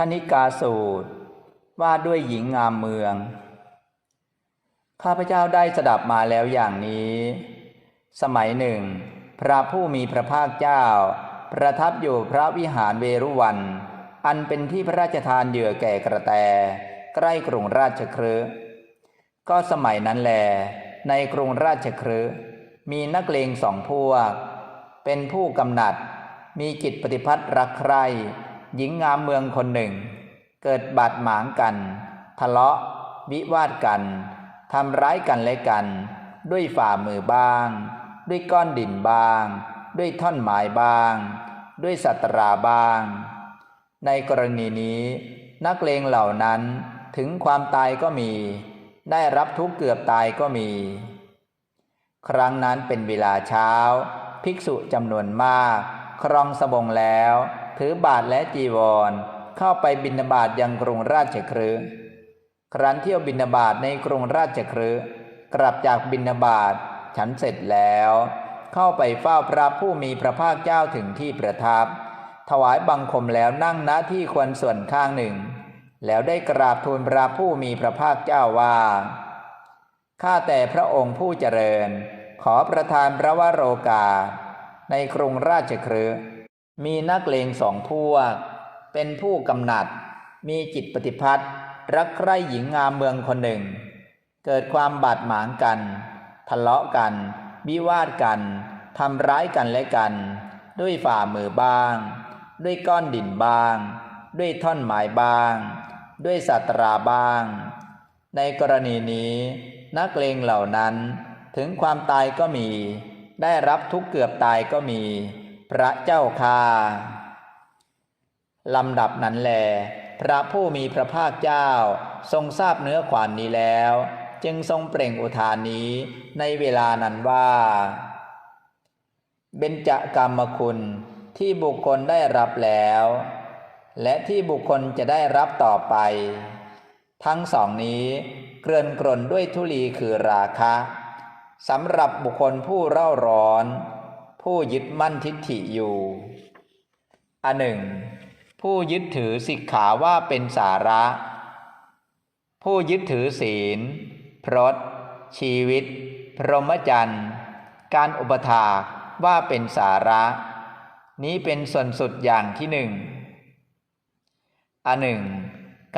คณิกาสูตร ว่าด้วยหญิงงามเมือง ข้าพเจ้าได้สดับมาแล้วอย่างนี้ สมัยหนึ่ง พระผู้มีพระภาคเจ้า ประทับอยู่พระวิหารเวรุวัน อันเป็นที่พระราชทานเหยื่อแก่กระแต ใกล้กรุงราชครืก็สมัยนั้นแล ในกรุงราชครืมีนักเลงสองพวก เป็นผู้กำหนัด มีจิตปฏิพัทธ์รักใคร่ หญิงงามเมืองคนหนึ่ง เกิดบาดหมางกัน ทะเลาะ วิวาทกันทำร้ายกันและกัน ด้วยฝ่ามือบ้าง ด้วยก้อนดินบ้าง ด้วยท่อนไม้บ้าง ด้วยสัตราบ้าง ในกรณีนี้ นักเลงเหล่านั้นถึงความตายก็มี ได้รับทุกข์เกือบตายก็มี ครั้งนั้นเป็นเวลาเช้า ภิกษุจำนวนมาก ครองสบงแล้ว ถือบาทและจีวร เข้าไปบิณฑบาตยังกรุงราชครืครั้นเที่ยวบิณฑบาตในกรุงราชครืกลับจากบิณฑบาตฉันเสร็จแล้ว เข้าไปเฝ้าพระผู้มีพระภาคเจ้าถึงที่ประทับ ถวายบังคมแล้วนั่งณที่ควรส่วนข้างหนึ่ง แล้วได้กราบทูลพระผู้มีพระภาคเจ้าว่าข้าแต่พระองค์ผู้เจริญ ขอประทานพระวโรกา ในกรุงราชครื มีนักเลงสองพวก เป็นผู้กำหนัด มีจิตปฏิพัทธ์รักใคร่หญิงงามเมืองคนหนึ่ง เกิดความบาดหมางกัน ทะเลาะกัน วิวาทกัน ทำร้ายกันและกัน ด้วยฝ่ามือบ้าง ด้วยก้อนดินบ้าง ด้วยท่อนไม้บ้าง ด้วยสัตราบ้าง ในกรณีนี้ นักเลงเหล่านั้นถึงความตายก็มี ได้รับทุกเกือบตายก็มี พระเจ้าค่าลำดับนั้นแล พระผู้มีพระภาคเจ้าทรงทราบเนื้อความนี้แล้ว จึงทรงเปล่งอุทานนี้ในเวลานั้นว่า เบญจกรรมคุณที่บุคคลได้รับแล้ว และที่บุคคลจะได้รับต่อไป ทั้งสองนี้เกลื่อนกลนด้วยทุลีคือราคะสำหรับบุคคลผู้เร่าร้อน ผู้ยึดมั่นทิฏฐิอยู่ อันหนึ่ง ผู้ยึดถือสิกขาว่าเป็นสาระ ผู้ยึดถือศีล พรตชีวิต พรหมจรรย์ การอุปถาว่าเป็นสาระ นี้เป็นส่วนสุดอย่างที่หนึ่ง อันหนึ่ง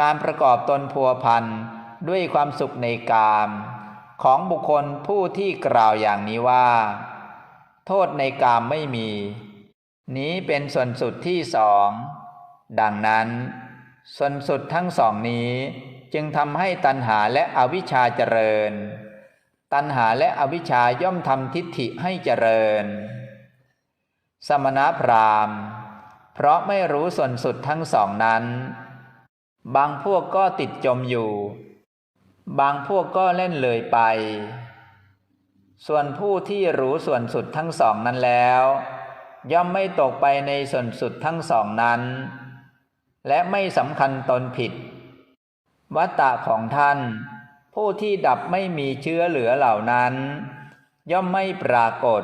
การประกอบตนพัวพันด้วยความสุขในกาม ของบุคคลผู้ที่กล่าวอย่างนี้ว่า โทษในกามไม่มี นี้เป็นส่วนสุดที่สอง ดังนั้น ส่วนสุดทั้งสองนี้จึงทำให้ตัณหาและอวิชชาเจริญ ตัณหาและอวิชชาย่อมทำทิฏฐิให้เจริญ สมณพราหมณ์ เพราะไม่รู้ส่วนสุดทั้งสองนั้น บางพวกก็ติดจมอยู่ บางพวกก็เล่นเลยไป ส่วนผู้ที่รู้ส่วนสุดทั้งสองนั้นแล้ว ย่อมไม่ตกไปในส่วนสุดทั้งสองนั้น และไม่สำคัญตนผิด วัตตะของท่าน ผู้ที่ดับไม่มีเชื้อเหลือเหล่านั้น ย่อมไม่ปรากฏ